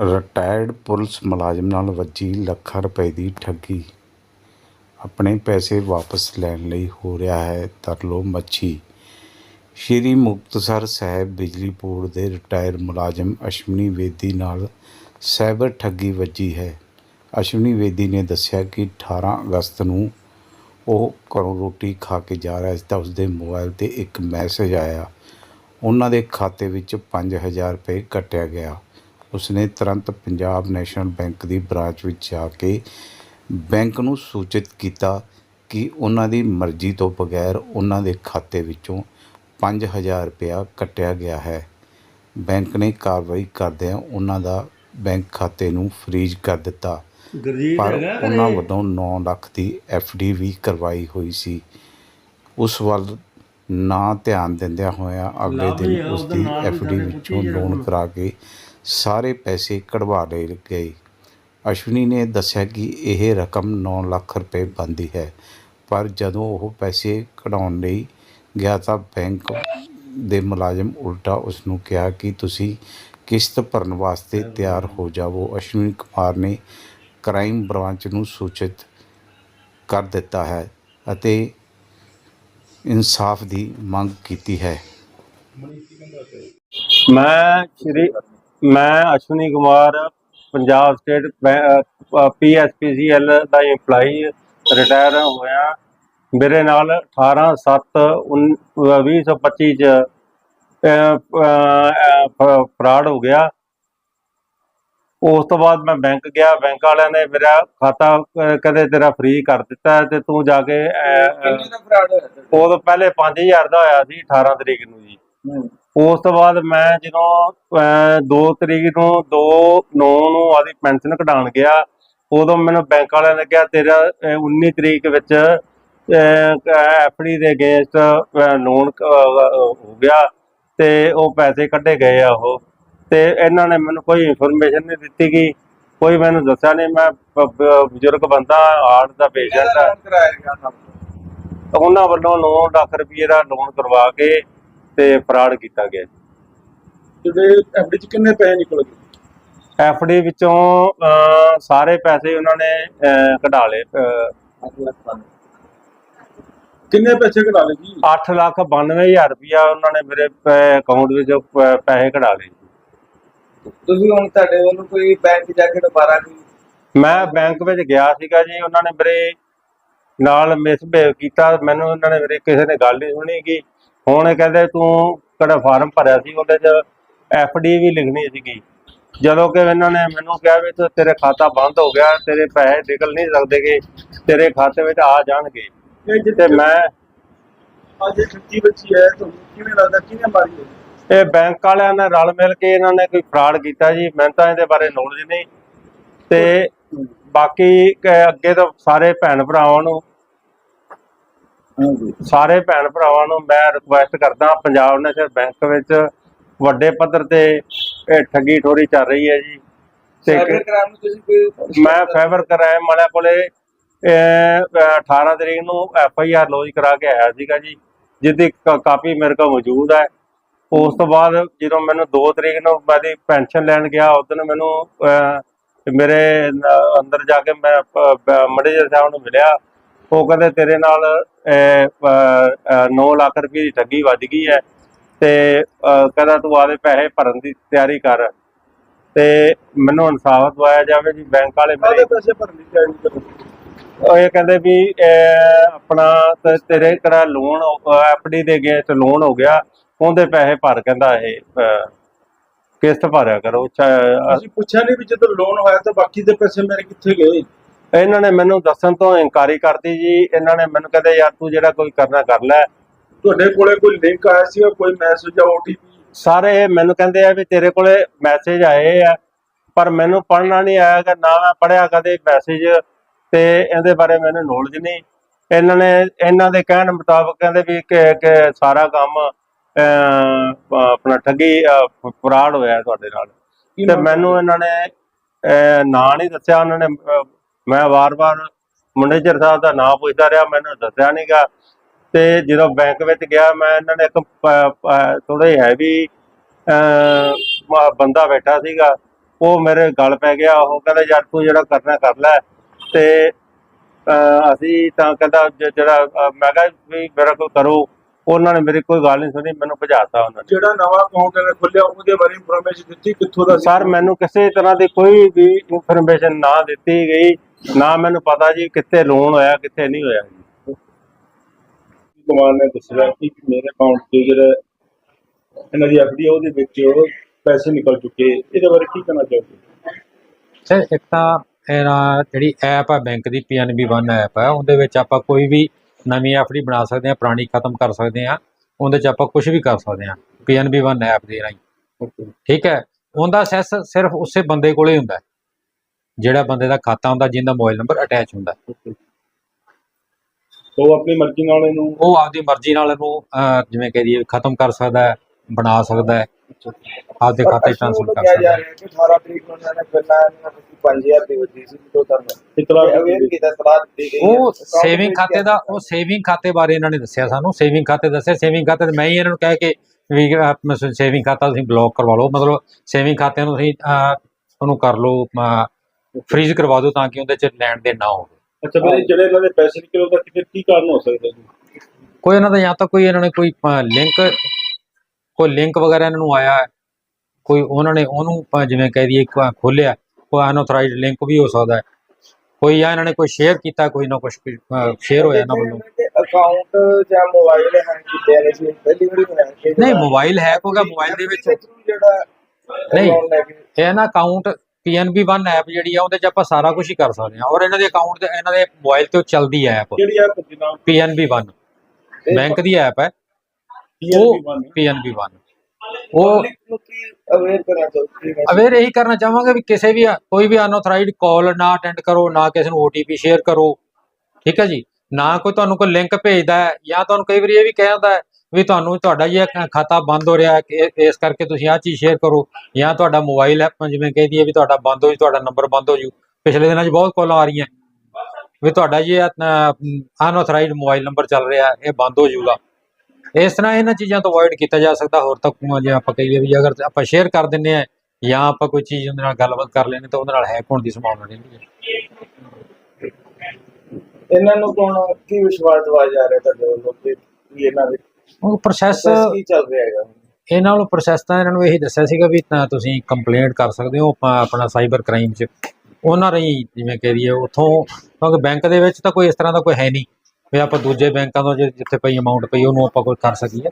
Retired police ਮੁਲਾਜ਼ਮ ਨਾਲ ਵੱਜੀ ਲੱਖਾਂ ਰੁਪਏ ਦੀ ਠੱਗੀ। ਆਪਣੇ ਪੈਸੇ ਵਾਪਸ ਲੈਣ ਲਈ ਹੋ ਰਿਹਾ ਹੈ ਤਰਲੋ ਮੱਛੀ। ਸ਼੍ਰੀ ਮੁਕਤਸਰ ਸਾਹਿਬ ਬਿਜਲੀ ਬੋਰਡ ਦੇ ਰਿਟਾਇਰ ਮੁਲਾਜ਼ਮ ਅਸ਼ਵਨੀ ਵੇਦੀ ਨਾਲ ਸਾਈਬਰ ਠੱਗੀ ਵੱਜੀ ਹੈ। ਅਸ਼ਵਨੀ ਵੇਦੀ ਨੇ ਦੱਸਿਆ ਕਿ 18 ਅਗਸਤ ਨੂੰ ਉਹ ਘਰੋਂ ਰੋਟੀ ਖਾ ਕੇ ਜਾ ਰਿਹਾ ਸੀ ਤਾਂ ਉਸਦੇ ਮੋਬਾਈਲ ਤੇ ਇੱਕ ਮੈਸੇਜ ਆਇਆ। ਉਹਨਾਂ ਦੇ ਖਾਤੇ ਵਿੱਚ 5000 ਰੁਪਏ ਕੱਟਿਆ ਗਿਆ। ਉਸਨੇ ਤੁਰੰਤ ਪੰਜਾਬ ਨੈਸ਼ਨਲ ਬੈਂਕ ਦੀ ਬ੍ਰਾਂਚ ਵਿੱਚ ਜਾ ਕੇ ਬੈਂਕ ਨੂੰ ਸੂਚਿਤ ਕੀਤਾ ਕਿ ਉਹਨਾਂ ਦੀ ਮਰਜ਼ੀ ਤੋਂ ਬਗੈਰ ਉਹਨਾਂ ਦੇ ਖਾਤੇ ਵਿੱਚੋਂ 5000 ਰੁਪਇਆ ਕੱਟਿਆ ਗਿਆ ਹੈ। ਬੈਂਕ ਨੇ ਕਾਰਵਾਈ ਕਰਦਿਆਂ ਉਹਨਾਂ ਦਾ ਬੈਂਕ ਖਾਤੇ ਨੂੰ ਫ੍ਰੀਜ਼ ਕਰ ਦਿੱਤਾ। ਪਰ? ਉਹਨਾਂ ਵੱਲੋਂ 9 ਲੱਖ ਦੀ ਡੀ ਵੀ ਕਰਵਾਈ ਹੋਈ ਸੀ। ਉਸ ਵੱਲ ਨਾ ਧਿਆਨ ਦਿੰਦਿਆਂ ਹੋਇਆਂ ਅਗਲੇ ਦਿਨ ਉਸ ਦੀ ਨਾਂ ਵੀ ਡੀ ਸਾਡੇ ਵਿੱਚੋਂ ਲੋਨ ਕਰਾ ਕੇ ਸਾਰੇ ਪੈਸੇ ਕਢਵਾ ਲਏ ਗਏ। ਅਸ਼ਵਨੀ ਨੇ ਦੱਸਿਆ ਕਿ ਇਹ ਰਕਮ 9 ਲੱਖ ਰੁਪਏ ਬਣਦੀ ਹੈ, ਪਰ ਜਦੋਂ ਉਹ ਪੈਸੇ ਕਢਾਉਣ ਲਈ ਗਿਆ ਤਾਂ ਬੈਂਕ ਦੇ ਮੁਲਾਜ਼ਮ ਉਲਟਾ ਉਸ ਨੂੰ ਕਿਹਾ ਕਿ ਤੁਸੀਂ ਕਿਸ਼ਤ ਭਰਨ ਵਾਸਤੇ ਤਿਆਰ ਹੋ ਜਾਵੋ। ਅਸ਼ਵਨੀ ਕੁਮਾਰ ਨੇ ਕ੍ਰਾਈਮ ਬ੍ਰਾਂਚ ਨੂੰ ਸੂਚਿਤ ਕਰ ਦਿੱਤਾ ਹੈ ਅਤੇ ਇਨਸਾਫ ਦੀ ਮੰਗ ਕੀਤੀ ਹੈ। ਮੈਂ ਸ਼੍ਰੀ ਮੈਂ ਅਸ਼ਵਨੀ ਕੁਮਾਰ ਪੰਜਾਬ ਸਟੇਟ ਪੀਐਸਪੀਸੀਐਲ ਦਾ EMPLOYE ਰਿਟਾਇਰ ਹੋਇਆ ਮੇਰੇ ਨਾਲ 18 7 2025 ਚ ਫਰਾਡ ਹੋ ਗਿਆ ਉਸ ਤੋਂ ਬਾਅਦ ਮੈਂ ਬੈਂਕ ਗਿਆ ਬੈਂਕ ਵਾਲਿਆਂ ਨੇ ਮੇਰਾ ਖਾਤਾ ਕਹਿੰਦੇ ਤੇਰਾ ਫ੍ਰੀ ਕਰ ਦਿੱਤਾ ਤੇ ਤੂੰ ਜਾ ਕੇ? ਉਦੋਂ ਪਹਿਲੇ 5000 ਦਾ ਹੋਇਆ ਸੀ 18 ਤਰੀਕ ਨੂੰ ਜੀ। ਉਸ ਤੋਂ ਬਾਅਦ ਮੈਂ ਜਦੋਂ 2 ਤਰੀਕ ਨੂੰ 2 9 ਨੂੰ ਆਦੀ ਪੈਨਸ਼ਨ ਕਢਾਉਣ ਗਿਆ ਉਦੋਂ ਮੈਨੂੰ ਬੈਂਕ ਵਾਲਿਆਂ ਨੇ ਕਿਹਾ ਤੇਰਾ ਅਹ, 19 ਤਰੀਕ ਵਿੱਚ ਐਫਡੀ ਦੇ ਅਗੇਂਸਟ ਲੋਨ ਹੋ ਗਿਆ ਤੇ ਉਹ ਪੈਸੇ ਕੱਢੇ ਗਏ ਆ ਉਹ। ਤੇ ਇਹਨਾਂ ਨੇ ਮੈਨੂੰ ਕੋਈ ਇਨਫੋਰਮੇਸ਼ਨ ਨਹੀਂ ਦਿੱਤੀ ਕਿ ਕੋਈ ਮੈਨੂੰ ਦੱਸਿਆ ਨਹੀਂ ਮੈਂ ਬਜ਼ੁਰਗ ਬੰਦਾ ਹਾਰਟ ਦਾ ਪੇਸ਼ੈਂਟ ਆ। ਉਹਨਾਂ ਵੱਲੋਂ 9 ਲੱਖ ਰੁਪਏ ਦਾ ਲੋਨ ਕਰਵਾ ਕੇ ਤੇ ਫਰਾਡ ਕੀਤਾ ਗਿਆ ਜਿਹਦੇ ਐਫਡੀ ਚ ਕਿੰਨੇ ਪੈਸੇ ਨਿਕਲ? ਗਏ ਐਫਡੀ ਵਿੱਚੋਂ ਅਹ, ਸਾਰੇ ਪੈਸੇ ਉਹਨਾਂ ਨੇ ਅਹ, ਕਢਾ ਲਏ ਕਿੰਨੇ ਪੈਸੇ ਕਢਾ ਲਏ ਜੀ? 8 ਲੱਖ 92000 ਰੁਪਇਆ ਉਹਨਾਂ ਨੇ ਮੇਰੇ ਅਕਾਊਂਟ ਵਿੱਚ ਪ- ਪੈਸੇ ਕਢਾ ਲਏ ਤੁਸੀਂ ਹੁਣ ਤੁਹਾਡੇ ਵੱਲੋਂ ਕੋਈ ਬੈਂਕ ਜਾ ਕੇ ਦੁਬਾਰਾ ਕੋਈ ਮੈਂ ਬੈਂਕ ਵਿੱਚ ਗਿਆ ਸੀਗਾ ਜੀ ਉਹਨਾਂ ਨੇ ਮੇਰੇ ਨਾਲ ਮਿਸਬਿਹੇਵ ਕੀਤਾ। ਮੈਨੂੰ ਉਹਨਾਂ ਨੇ ਮੇਰੇ ਕਿਸੇ ਨੇ ਗੱਲ ਨਹੀਂ ਸੁਣੀ ਕਿ ਹੁਣ ਇਹ ਕਹਿੰਦੇ ਤੂੰ ਕਿਹੜਾ ਫਾਰਮ ਭਰਿਆ ਸੀ ਉਹਦੇ 'ਚ ਡੀ ਵੀ ਲਿਖਣੀ ਸੀਗੀ। ਜਦੋਂ ਕਿ ਇਹਨਾਂ ਨੇ ਮੈਨੂੰ ਕਿਹਾ ਵੀ ਤੇਰੇ ਖਾਤਾ ਬੰਦ ਹੋ ਗਿਆ ਤੇਰੇ ਪੈਸੇ ਨਿਕਲ ਨਹੀਂ ਸਕਦੇਗੇ ਤੇਰੇ ਖਾਤੇ ਵਿੱਚ ਆ ਜਾਣਗੇ। ਤੇ ਮੈਂ ਅੱਜ ਇਹ ਠੱਗੀ ਬੱਚੀ ਹੈ ਤੁਹਾਨੂੰ ਕਿਵੇਂ ਲੱਗਦਾ ਕਿਹਨੇ ਮਾਰੀ ਹੈ ਇਹ ਬੈਂਕ ਵਾਲਿਆਂ ਨੇ ਰਲ ਮਿਲ ਕੇ ਇਹਨਾਂ ਨੇ ਕੋਈ ਫਰਾਡ ਕੀਤਾ ਜੀ ਮੈਨੂੰ ਤਾਂ ਇਹਦੇ ਬਾਰੇ ਨੌਲੇਜ ਨਹੀਂ। ਤੇ ਬਾਕੀ ਅੱਗੇ ਤੋਂ ਸਾਰੇ ਭੈਣ ਭਰਾਵਾਂ ਨੂੰ ਸਾਰੇ ਭੈਣ ਭਰਾਵਾਂ ਨੂੰ ਮੈਂ ਰਿਕੁਐਸਟ ਕਰਦਾ ਪੰਜਾਬ ਨੈਸ਼ਨਲ ਬੈਂਕ ਵਿੱਚ ਵੱਡੇ ਪੱਧਰ ਤੇ ਇਹ ਠੱਗੀ ਠੋਰੀ ਚੱਲ ਰਹੀ ਹੈ ਜੀ। ਤੇ ਮੈਂ ਫੇਵਰ ਕਰਾਇਮ ਵਾਲਿਆਂ ਕੋਲੇ ਅਹ, ਅਹ, 18 ਤਰੀਕ ਨੂੰ ਐਫ ਆਈ ਆਰ ਲੌਜ ਕਰਾ ਕੇ ਆਇਆ ਸੀਗਾ ਜੀ ਜਿਹਦੀ ਕਾਪੀ ਮੇਰੇ ਕੋਲ ਮੌਜੂਦ ਹੈ। ਉਸ ਤੋਂ ਬਾਅਦ ਜਦੋਂ ਮੈਨੂੰ 2 ਤਰੀਕ ਨੂੰ ਮੇਰੀ ਪੈਨਸ਼ਨ ਲੈਣ ਗਿਆ ਉਦੋਂ ਮੈਨੂੰ ਮੇਰੇ ਅੰਦਰ ਜਾ ਕੇ ਮੈਂ ਮੈਨੇਜਰ ਸਾਹਿਬ ਨੂੰ ਮਿਲਿਆ। ਉਹ ਕਹਿੰਦੇ ਤੇਰੇ ਨਾਲ 9 ਲੱਖ ਰੁਪਏ ਦੀ ਠੱਗੀ ਵੱਜ ਗਈ ਹੈ। ਤੇ ਕਹਿੰਦਾ ਤੂੰ ਆਦੇ ਪੈਸੇ ਭਰਨ ਦੀ ਤਿਆਰੀ ਕਰ। ਤੇ ਮੈਨੂੰ ਇਨਸਾਫ ਦਵਾਇਆ ਜਾਵੇ ਜੀ ਬੈਂਕ ਵਾਲੇ ਮੇਰੇ ਪੈਸੇ ਭਰਨੇ ਚਾਹੀਦੇ ਉਹ ਇਹ ਕਹਿੰਦੇ ਵੀ ਆਪਣਾ ਤੇਰੇ ਕਿਹੜਾ ਲੋਨ ਐਫਡੀ ਦੇ ਅਗੇਂਸਟ ਲੋਨ ਹੋ ਗਿਆ। ਉਹਦੇ ਪੈਸੇ ਭਰ ਕਹਿੰਦਾ ਇਹ ਕਿਸ਼ਤ ਭਰਿਆ ਕਰੋ। ਅਸੀਂ ਪੁੱਛਿਆ ਨਹੀਂ ਵੀ ਜਦੋਂ ਲੋਨ ਹੋਇਆ ਤਾਂ ਬਾਕੀ ਦੇ ਪੈਸੇ ਮੇਰੇ ਕਿੱਥੇ ਗਏ? ਇਹਨਾਂ ਨੇ ਮੈਨੂੰ ਦੱਸਣ ਤੋਂ ਇਨਕਾਰੀ ਕਰਤੀ ਜੀ। ਇਹਨਾਂ ਨੇ ਮੈਨੂੰ ਕਹਿੰਦੇ ਯਾਰ ਤੂੰ ਜਿਹੜਾ ਕੋਈ ਕਰਨਾ ਕਰ ਲੈ। ਤੁਹਾਡੇ ਕੋਲੇ ਕੋਈ ਲਿੰਕ ਆਇਆ ਸੀ ਕੋਈ ਮੈਸੇਜ ਜਾਂ ਓਟੀਪੀ ਸਾਰੇ ਮੈਨੂੰ ਕਹਿੰਦੇ ਆ ਵੀ ਤੇਰੇ ਕੋਲੇ ਮੈਸੇਜ ਆਏ ਆ ਪਰ ਮੈਨੂੰ ਪੜ੍ਹਨਾ ਨਹੀਂ ਆਇਆ ਕਿ ਨਾ ਮੈਂ ਪੜਿਆ ਕਦੇ ਮੈਸੇਜ ਤੇ ਇਹਦੇ ਬਾਰੇ ਮੈਨੂੰ ਨੌਲੇਜ ਨਹੀਂ। ਇਹਨਾਂ ਨੇ ਇਹਨਾਂ ਦੇ ਕਹਿਣ ਮੁਤਾਬਕ ਕਹਿੰਦੇ ਵੀ ਕਿ ਸਾਰਾ ਕੰਮ ਆਪਣਾ ਠੱਗੀ ਫਰਾਡ ਹੋਇਆ ਤੁਹਾਡੇ ਨਾਲ। ਤੇ ਮੈਨੂੰ ਇਹਨਾਂ ਨੇ ਨਾਂ ਨਹੀਂ ਦੱਸਿਆ ਉਹਨਾਂ ਨੇ ਮੈਂ ਵਾਰ-ਵਾਰ ਮੈਨੇਜਰ ਸਾਹਿਬ ਦਾ ਨਾਮ ਪੁੱਛਦਾ ਰਿਹਾ ਮੈਨੂੰ ਦੱਸਿਆ ਨਹੀਂਗਾ ਤੇ ਜਦੋਂ ਬੈਂਕ ਵਿੱਚ ਗਿਆ ਮੈਂ ਇਹਨਾਂ ਨੇ ਇੱਕ ਥੋੜੇ ਹੈਵੀ ਬੰਦਾ ਬੈਠਾ ਸੀਗਾ। ਉਹ ਮੇਰੇ ਗਲ ਪੈ ਗਿਆ ਉਹ ਕਹਿੰਦਾ ਯਾਰ ਤੂੰ ਜਿਹੜਾ ਕਰਨਾ ਕਰ ਲੈ। ਤੇ ਅਸੀਂ ਤਾਂ ਕਹਿੰਦਾ ਜਿਹੜਾ ਮੈਂ ਕਿਹਾ ਵੀ ਮੇਰਾ ਕੋਈ ਕਰੋ। ਉਹਨਾਂ ਨੇ ਮੇਰੀ ਕੋਈ ਗੱਲ ਨਹੀਂ ਸੁਣੀ ਮੈਨੂੰ ਭਜਾਤਾ ਉਹਨਾਂ ਨੇ। ਜਿਹੜਾ ਨਵਾਂ ਅਕਾਊਂਟ ਇਹਨੇ ਖੋਲਿਆ ਉਹਦੇ ਬਾਰੇ ਇਨਫੋਰਮੇਸ਼ਨ ਦਿੱਤੀ ਕਿੱਥੋਂ ਦਾ? ਸਰ ਮੈਨੂੰ ਕਿਸੇ ਤਰ੍ਹਾਂ ਦੀ ਕੋਈ ਵੀ ਇਨਫੋਰਮੇਸ਼ਨ ਨਾ ਦਿੱਤੀ ਗਈ। ਨਾ ਮੈਨੂੰ ਪਤਾ ਜੀ ਕਿੱਥੇ ਲੋਨ ਹੋਇਆ ਕਿੱਥੇ ਨਹੀਂ ਹੋਇਆ ਜੀ। ਕੁਮਾਰ ਨੇ ਦੱਸਿਆ ਕਿ ਮੇਰੇ ਅਕਾਊਂਟ ਤੇ ਜਿਹੜਾ ਇਹਨਾਂ ਦੀ ਐਫਡੀ ਉਹਦੇ ਵਿੱਚ ਪੈਸੇ ਨਿਕਲ ਚੁੱਕੇ। ਇਹਦੇ ਬਾਰੇ ਕੀ ਕਹਿਣਾ ਚਾਹੋਗੇ? ਸਰ ਇੱਕ ਤਾਂ ਇਹਦਾ ਜਿਹੜੀ ਐਪ ਹੈ ਬੈਂਕ ਦੀ ਪੀਐਨਬੀ 1 ਐਪ ਹੈ ਉਹਦੇ ਵਿੱਚ ਆਪਾਂ ਕੋਈ ਵੀ ਨਵੀਂ ਐਫਡੀ ਬਣਾ ਸਕਦੇ ਹਾਂ ਪੁਰਾਣੀ ਖਤਮ ਕਰ ਸਕਦੇ ਹਾਂ ਉਹਦੇ 'ਚ ਆਪਾਂ ਕੁਝ ਵੀ ਕਰ ਸਕਦੇ ਹਾਂ ਪੀਐਨਬੀ 1 ਐਪ ਦੇ ਰਾਹੀਂ। ਠੀਕ ਹੈ? ਉਹਦਾ ਅਸੈਸ ਸਿਰਫ ਉਸੇ ਬੰਦੇ ਕੋਲੇ ਹੁੰਦਾ ਹੈ। ਜਿਹੜਾ ਬੰਦੇ ਦਾ ਖਾਤਾ ਹੁੰਦਾ ਜਿਹਦਾ ਮੋਬਾਈਲ ਨੰਬਰ ਅਟੈਚ ਹੁੰਦਾ। ਉਹ ਆਪਣੀ ਮਰਜ਼ੀ ਨਾਲ ਇਹਨੂੰ ਉਹ ਆਪਦੀ ਮਰਜ਼ੀ ਨਾਲ ਇਹਨੂੰ ਅਹ, ਜਿਵੇਂ ਕਹਿ ਦਈਏ ਖਤਮ ਕਰ ਸਕਦਾ ਹੈ ਬਣਾ ਸਕਦਾ ਹੈ ਆਪਦੇ ਖਾਤੇ 'ਚ ਟ੍ਰਾਂਸਫਰ ਕਰ ਸਕਦਾ ਹੈ ਰਿਹਾ ਕਿ 18 ਤਰੀਕ ਨੂੰ ਇਹਨਾਂ ਨੇ ਪਹਿਲਾਂ ਇਹਨਾਂ ਨੂੰ 5000 ਦੀ ਵਜੀ ਸੀ ਦੋ ਤਰ੍ਹਾਂ ਇਤਲਾ ਅਵੇਅਰ ਕੀਤਾ ਸਲਾਹ ਦਿੱਤੀ ਗਈ ਹੈ। ਉਹ Account ਸੇਵਿੰਗ ਵਿੱਚ ਖਾਤੇ ਦਾ ਉਹ ਸੇਵਿੰਗ ਖਾਤੇ ਬਾਰੇ ਇਹਨਾਂ ਨੇ ਦੱਸਿਆ ਸਾਨੂੰ ਸੇਵਿੰਗ ਖਾਤੇ ਦੱਸਿਆ ਸੇਵਿੰਗ ਖਾਤੇ ਤੇ ਮੈਂ ਹੀ ਇਹਨਾਂ ਨੂੰ ਕਹਿ ਕੇ ਵੀ ਸੇਵਿੰਗ ਖਾਤਾ ਤੁਸੀਂ ਬਲੌਕ ਕਰਵਾ ਲਓ ਮਤਲਬ ਸੇਵਿੰਗ ਖਾਤੇ ਨੂੰ ਤੁਸੀਂ ਅਹ, ਉਹਨੂੰ ਕਰ ਲਓ ਫ੍ਰੀਜ਼ ਕਰਵਾ ਦਿਓ ਤਾਂ ਕਿ ਉਹਦੇ ਚ ਲੈਣ ਦੇ ਨਾ ਹੋਵੇ। ਅੱਛਾ ਮੇਰੇ ਜਿਹੜੇ ਇਹਨਾਂ ਦੇ ਪੈਸੇ ਨਿਕਲੇ ਉਹਦਾ ਕਿਤੇ ਕੀ ਕਾਰਨ ਹੋ ਸਕਦਾ ਜੀ? ਕੋਈ ਇਹਨਾਂ ਦਾ ਜਾਂ ਤਾਂ ਕੋਈ ਇਹਨਾਂ ਨੇ ਕੋਈ ਲਿੰਕ ਕੋਈ ਲਿੰਕ ਵਗੈਰਾ ਇਹਨਾਂ ਨੂੰ ਆਇਆ ਹੈ, ਕੋਈ ਉਹਨਾਂ ਨੇ ਉਹਨੂੰ ਜਿਵੇਂ ਕਹਿ ਦਈਏ ਖੋਲਿਆ ਕੋਈ ਅਨਆਥੋਰਾਈਜ਼ਡ ਲਿੰਕ ਵੀ ਹੋ ਸਕਦਾ ਹੈ। ਕੋਈ ਜਾਂ ਇਹਨਾਂ ਨੇ ਕੋਈ ਸ਼ੇਅਰ ਕੀਤਾ ਕੋਈ ਨਾ ਕੁਝ ਸ਼ੇਅਰ ਹੋਇਆ ਇਹਨਾਂ ਵੱਲੋਂ। ਅਕਾਊਂਟ ਜਾਂ ਮੋਬਾਈਲ ਹੈਂਗ ਕੀਤੇ ਨੇ ਸੀ ਪਹਿਲੀ ਵਾਰੀ ਕਿ ਨਹੀਂ ਮੋਬਾਈਲ ਹੈਕ ਹੋ ਗਿਆ ਮੋਬਾਈਲ ਦੇ ਵਿੱਚ ਜਿਹੜਾ ਨਹੀਂ। ਇਹ ਨਾ ਅਕਾਊਂਟ PNB 1 ਐਪ ਜਿਹੜੀ ਆ ਉਹਦੇ 'ਚ ਆਪਾਂ ਸਾਰਾ ਕੁਝ ਹੀ ਕਰ ਸਕਦੇ ਹਾਂ। ਔਰ ਇਹਨਾਂ ਦੇ ਅਕਾਊਂਟ ਤੇ ਇਹਨਾਂ ਦੇ ਮੋਬਾਈਲ ਤੇ ਉਹ ਚੱਲਦੀ ਹੈ ਐਪ ਕਿਹੜੀ ਐਪ ਦਾ ਨਾਮ? PNB 1 ਬੈਂਕ ਦੀ ਐਪ ਹੈ। ਉਹ One ਹੈ। PNB 1 ਉਹ ਅਵੇਅਰ ਚਾਹੁੰਦੀ ਹੈ ਅਵੇਅਰ ਇਹੀ ਕਰਨਾ ਚਾਹਾਂਗੇ ਵੀ ਕਿਸੇ ਵੀ ਕੋਈ ਵੀ ਅਨਆਥੋਰਾਈਜ਼ਡ ਕਾਲ ਨਾ ਅਟੈਂਡ ਕਰੋ ਨਾ ਕਿਸੇ ਨੂੰ OTP ਸ਼ੇਅਰ ਕਰੋ। ਠੀਕ ਹੈ ਜੀ? ਨਾ ਕੋਈ ਤੁਹਾਨੂੰ ਕੋਈ ਲਿੰਕ ਭੇਜਦਾ ਹੈ ਜਾਂ ਤੁਹਾਨੂੰ ਕਈ ਵਾਰੀ ਇਹ ਵੀ ਕਹਿ ਜਾਂਦਾ ਹੈ ਵੀ ਤੁਹਾਨੂੰ ਤੁਹਾਡਾ ਇਹ ਖਾਤਾ ਬੰਦ ਹੋ ਰਿਹਾ ਹੈ ਇਸ ਕਰਕੇ ਤੁਸੀਂ ਆਹ ਚੀਜ਼ ਸ਼ੇਅਰ ਕਰੋ। ਜਾਂ ਤੁਹਾਡਾ ਮੋਬਾਈਲ ਐਪ ਜਿਵੇਂ ਕਹਿ ਦਈਏ ਵੀ ਤੁਹਾਡਾ ਬੰਦ ਹੋ ਜੂ, ਤੁਹਾਡਾ ਨੰਬਰ ਬੰਦ ਹੋ ਜੂ। ਪਿਛਲੇ ਦਿਨਾਂ 'ਚ ਬਹੁਤ ਕਾਲਾਂ ਆ ਰਹੀਆਂ। ਵੀ ਤੁਹਾਡਾ ਇਹ ਅਨਆਥੋਰਾਈਜ਼ਡ ਮੋਬਾਈਲ ਨੰਬਰ ਚੱਲ ਰਿਹਾ, ਇਹ ਬੰਦ ਹੋ ਜੂਗਾ। ਇਸ ਤਰ੍ਹਾਂ ਇਹਨਾਂ ਚੀਜ਼ਾਂ ਤੋਂ ਅਵੋਇਡ ਕੀਤਾ ਜਾ ਸਕਦਾ। ਹੋਰ ਤੱਕ ਜੇ ਆਪਾਂ ਕਹੀਏ ਵੀ ਅਗਰ ਆਪਾਂ ਸ਼ੇਅਰ ਕਰ ਦਿੰਨੇ ਆ ਜਾਂ ਆਪਾਂ ਕੋਈ ਚੀਜ਼ ਉਹਦੇ ਨਾਲ ਗੱਲਬਾਤ ਕਰ ਲੈਣੇ ਤਾਂ ਉਹਦੇ ਨਾਲ ਹੈਕ ਹੋਣ ਦੀ ਸੰਭਾਵਨਾ ਰਹਿੰਦੀ ਹੈ। ਇਹਨਾਂ ਨੂੰ ਕੋਣ ਕੀ ਵਿਸ਼ਵਾਸ ਦਵਾਇਆ ਜਾ ਰਿਹਾ ਤੁਹਾਡੇ ਵੱਲੋਂ ਕਿ ਇਹਨਾਂ ਦੇ ਉਹ ਪ੍ਰੋਸੈਸ process ਕੀ ਚੱਲ ਰਿਹਾ ਹੈਗਾ? ਇਹਨਾਂ ਨੂੰ ਪ੍ਰੋਸੈਸ ਤਾਂ ਇਹਨਾਂ ਨੂੰ ਇਹੀ ਦੱਸਿਆ ਸੀਗਾ ਵੀ ਤਾਂ ਤੁਸੀਂ ਕੰਪਲੇਂਟ ਕਰ ਸਕਦੇ ਹੋ ਆਪਾਂ ਆਪਣਾ ਸਾਈਬਰ ਕ੍ਰਾਈਮ 'ਚ। ਉਹਨਾਂ ਰਹੀ ਜਿਵੇਂ ਕਹਿ ਦਈਏ ਉੱਥੋਂ ਕਿਉਂਕਿ ਬੈਂਕ ਦੇ ਵਿੱਚ ਤਾਂ ਕੋਈ ਇਸ ਤਰ੍ਹਾਂ ਦਾ ਕੋਈ ਹੈ ਨਹੀਂ। ਵੀ ਆਪਾਂ ਦੂਜੇ ਬੈਂਕਾਂ ਤੋਂ ਜਿ- ਜਿੱਥੇ ਪਈ ਅਮਾਉਂਟ ਪਈ ਉਹਨੂੰ ਆਪਾਂ ਕੋਈ ਕਰ ਸਕੀਏ।